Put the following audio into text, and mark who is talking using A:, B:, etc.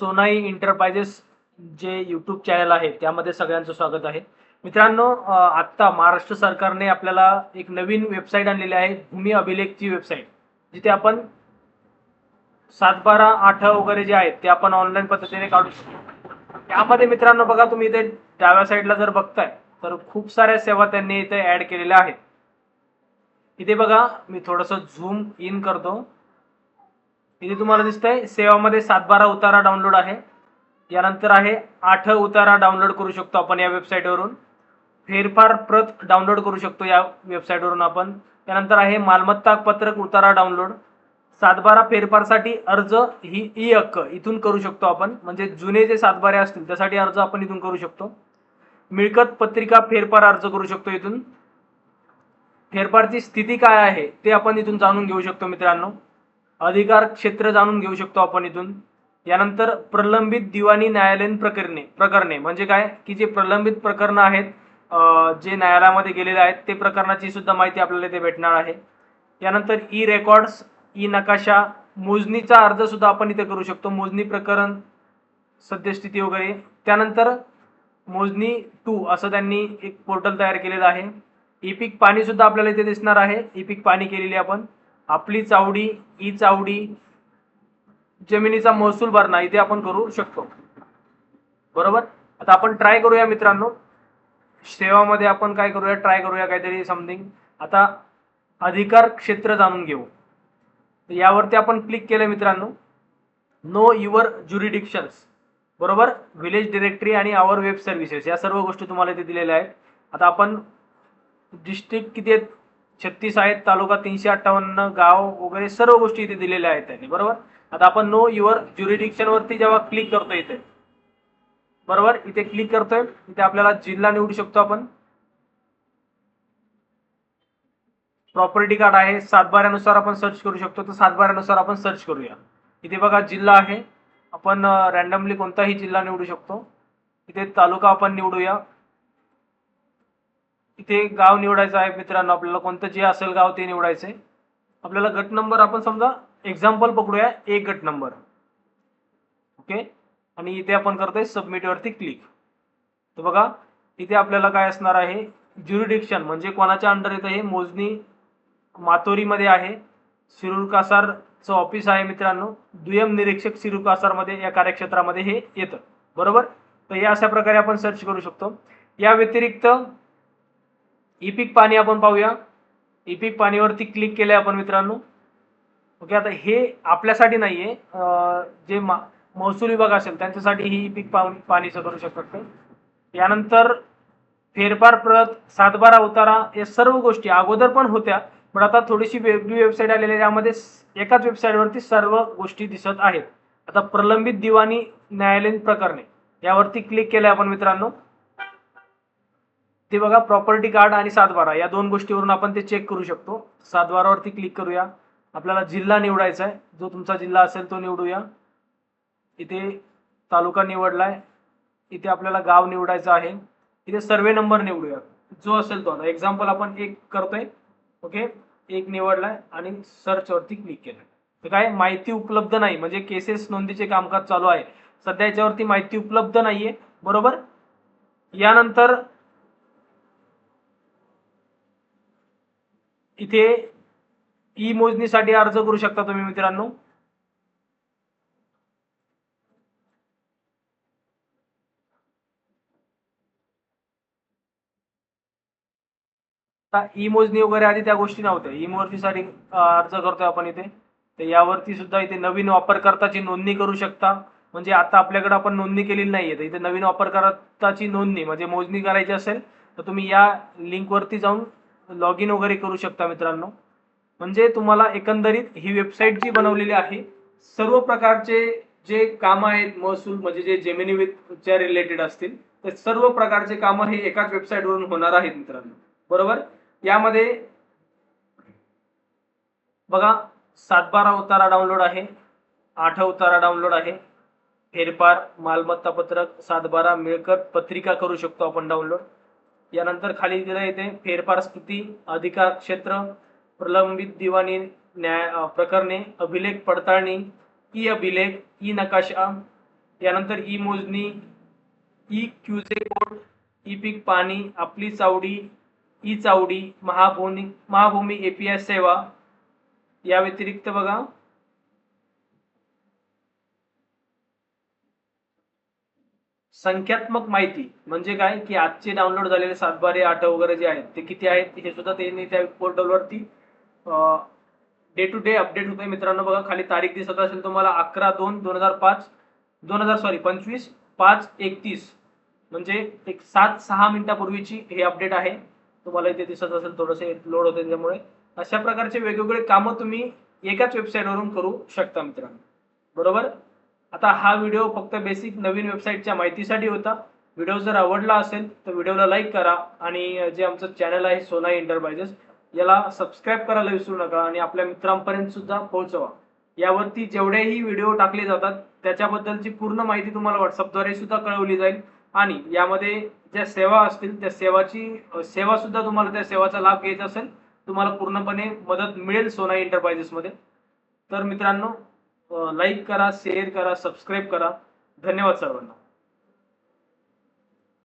A: Sonai enterprises जे YouTube channel आहे त्यामध्ये सगळ्यांचं स्वागत आहे. मित्रांनो आत्ता महाराष्ट्र सरकारने आपल्याला एक नवीन वेबसाईट आणलेली आहे भूमी अभिलेखची वेबसाईट जिथे आपण सातबारा आठ वगैरे जे आहेत ते आपण ऑनलाईन पद्धतीने काढू शकतो. त्यामध्ये मित्रांनो बघा तुम्ही इथे डाव्या साईडला जर बघताय तर खूप साऱ्या सेवा त्यांनी इथे ऍड केलेल्या आहेत. इथे बघा मी थोडस झूम इन करतो. इथे तुम्हाला दिसतंय सेवामध्ये सातबारा उतारा डाउनलोड आहे. यानंतर आहे आठ उतारा डाउनलोड करू शकतो आपण या वेबसाईटवरून. फेरफार प्रत डाउनलोड करू शकतो या वेबसाईटवरून आपण. त्यानंतर आहे मालमत्ता पत्रक उतारा डाउनलोड. सातबारा फेरफारसाठी अर्ज ही ई हक्क इथून करू शकतो आपण. म्हणजे जुने जे सातबारे असतील त्यासाठी अर्ज आपण इथून करू शकतो. मिळकत पत्रिका फेरफार अर्ज करू शकतो इथून. फेरफारची स्थिती काय आहे ते आपण इथून जाणून घेऊ शकतो मित्रांनो. अधिकार क्षेत्र जाणून घेऊ शकतो आपण इथून. यानंतर प्रलंबित दिवाणी न्यायालयीन प्रकरणे प्रकरणे. म्हणजे काय? की जे प्रलंबित प्रकरणं आहेत जे न्यायालयामध्ये गेलेले आहेत ते प्रकरणाची सुद्धा माहिती आपल्याला इथे भेटणार आहे. यानंतर ई रेकॉर्ड्स ई नकाशा मोजणीचा अर्ज सुद्धा आपण इथे करू शकतो. मोजणी प्रकरण सद्यस्थिती वगैरे. त्यानंतर मोजणी टू असं त्यांनी एक पोर्टल तयार केलेलं आहे. ई पीक पाणी सुद्धा आपल्याला इथे दिसणार आहे. ई पीक पाणी केलेली आपण. आपली चावडी ई चावडी जमिनीचा महसूल भरणा इथे आपण करू शकतो. बरोबर? आता आपण ट्राय करूया मित्रांनो. सेवामध्ये आपण काय करूया? ट्राय करूया काहीतरी समथिंग आता अधिकार क्षेत्र जाणून घेऊ. यावरती आपण क्लिक केलं मित्रांनो. नो युअर ज्युरिडिक्शन्स बरोबर? विलेज डिरेक्टरी आणि आवर वेब सर्व्हिसेस या सर्व गोष्टी तुम्हाला इथे दिलेल्या आहेत. आता आपण डिस्ट्रिक्ट किती आहेत? छत्तीस आहेत तालुका तीनशे अठ्ठावन्न गाव वगैरे सर्व गोष्टी इथे दिलेल्या आहेत त्यांनी बरोबर? आता आपण नो युअर ज्युरिडिक्शन वरती जेव्हा क्लिक करतो इथे बरोबर? इथे क्लिक करतोय इथे आपल्याला जिल्हा निवडू शकतो आपण. प्रॉपर्टी कार्ड आहे सातबाऱ्यानुसार आपण सर्च करू शकतो तर सातबाऱ्यानुसार आपण सर्च करूया. इथे बघा जिल्हा आहे आपण रॅन्डमली कोणताही जिल्हा निवडू शकतो. इथे तालुका आपण निवडूया. इथे गाव निवडायचं आहे मित्रांनो आपल्याला कोणतं जे असेल गाव ते निवडायचंय. आपल्याला गट नंबर आपण समजा एक्झाम्पल पकडूया एक गट नंबर. ओके? आणि इथे आपण करतोय सबमिटवरती क्लिक तर बघा इथे आपल्याला काय असणार आहे? ज्युरिडिक्शन म्हणजे कोणाच्या अंडर येतं हे? मोजणी मातोरीमध्ये आहे. सिरुरकासारचं ऑफिस आहे मित्रांनो. दुय्यम निरीक्षक सिरुकासारमध्ये या कार्यक्षेत्रामध्ये हे येतं. बरोबर? तर हे अशा प्रकारे आपण सर्च करू शकतो. या व्यतिरिक्त इपिक पाणी आपण पाहूया. इपिक पाणीवरती क्लिक केलंय आपण मित्रांनो. ओके आता हे आपल्यासाठी नाहीये. आहे जे मा- महसूल विभाग असेल त्यांच्यासाठी ही पीक पाणी पाणीचं करू शकत यानंतर फेरफार प्रत सातबारा उतारा या सर्व गोष्टी अगोदर पण होत्या पण आता थोडीशी वेगळी वेबसाईट आलेली आहे त्यामध्ये एकाच वेबसाईटवरती सर्व गोष्टी दिसत आहेत. आता प्रलंबित दिवाणी न्यायालयीन प्रकरणे यावरती क्लिक केलंय आपण मित्रांनो. ते बघा प्रॉपर्टी कार्ड आणि सातबारा या दोन गोष्टीवरून आपण ते चेक करू शकतो. सातबारावरती क्लिक करूया. आपल्याला जिल्हा निवडायचा आहे. जो तुमचा जिल्हा असेल तो निवडूया. इथे तालुका निवडलाय. इथे आपल्याला गाव निवडायचं आहे. इथे सर्वे नंबर निवडूया. जो असेल तो आता. एक्झाम्पल आपण एक करतोय. ओके एक निवडलाय आणि सर्चवरती क्लिक केलं तर काय? माहिती उपलब्ध नाही. म्हणजे केसेस नोंदीचे कामकाज चालू आहे. सध्या याच्यावरती माहिती उपलब्ध नाहीये. बरोबर? यानंतर इथे ई मोजणीसाठी अर्ज करू शकता तुम्ही मित्रांनो. ई मोजणी वगैरे आधी त्या गोष्टी नव्हत्या. ई मोजणीसाठी अर्ज करतोय आपण इथे. तर यावरती सुद्धा इथे नवीन वापरकर्ताची नोंदणी करू शकता. म्हणजे आता आपल्याकडे आपण नोंदणी केलेली नाहीये. तर इथे नवीन वापरकर्ताची नोंदणी म्हणजे मोजणी करायची असेल तर तुम्ही या लिंकवरती जाऊन लॉग इन वगैरे करू शकता मित्रांनो. म्हणजे तुम्हाला एकंदरीत ही वेबसाईट जी बनवलेली आहे सर्व प्रकारचे जे कामं आहेत महसूल म्हणजे जे जमिनीच्या रिलेटेड असतील ते सर्व प्रकारचे कामं हे एकाच वेबसाईटवरून होणार आहेत मित्रांनो. बरोबर? यामध्ये बघा सातबारा उतारा डाउनलोड आहे आठ उतारा डाउनलोड आहे. फेरफार मालमत्ता पत्रक सातबारा मिळकत पत्रिका करू शकतो आपण डाउनलोड यानंतर खाली दिलं येते फेरफार स्थिती अधिकार क्षेत्र प्रलंबित दिवाणी न्याय प्रकरणे अभिलेख पडताळणी ई अभिलेख ई नकाशा यानंतर ई मोजणी ई क्यूजे कोड ई पीक पाणी आपली चावडी ई चावडी महाभूमी महाभूमी एपीआय सेवा या व्यतिरिक्त बघा. संख्यात्मक माहिती म्हणजे काय? की आजचे डाउनलोड झालेले सातबारे आठ वगैरे जे आहेत ते किती आहेत? हे सुद्धा त्यांनी त्या पोर्टलवरती डे टू डे अपडेट होते मित्रांनो बघा खाली तारीख दिसत असेल तुम्हाला अकरा दोन दोन हजार पाच दोन हजार सॉरी पंचवीस पाच एकतीस. म्हणजे एक सात सहा मिनिटापूर्वीची हे अपडेट आहे. तुम्हाला इथे दिसत असेल थोडंसं लोड होते त्याच्यामुळे. अशा प्रकारचे वेगवेगळे कामं तुम्ही एकाच वेबसाईटवरून करू शकता मित्रांनो. बरोबर? आता हा व्हिडिओ फक्त बेसिक नवीन वेबसाईटच्या माहितीसाठी होता. व्हिडिओ जर आवडला असेल तर व्हिडिओला लाईक करा आणि जे आमचं चॅनल आहे सोनाई एंटरप्राइजेस याला सबस्क्राईब करायला विसरू नका आणि आपल्या मित्रांपर्यंत सुद्धा पोहोचवा. यावरती जेवढेही व्हिडिओ टाकले जातात त्याच्याबद्दलची पूर्ण माहिती तुम्हाला व्हॉट्सअपद्वारे सुद्धा कळवली जाईल. आणि यामध्ये ज्या सेवा असतील त्या सेवाची सेवा सुद्धा तुम्हाला त्या सेवाचा लाभ घ्यायचा असेल तुम्हाला पूर्णपणे मदत मिळेल सोनाई एंटरप्राइजेसमध्ये तर मित्रांनो लाईक करा शेअर करा सबस्क्राईब करा. धन्यवाद सर्वांना.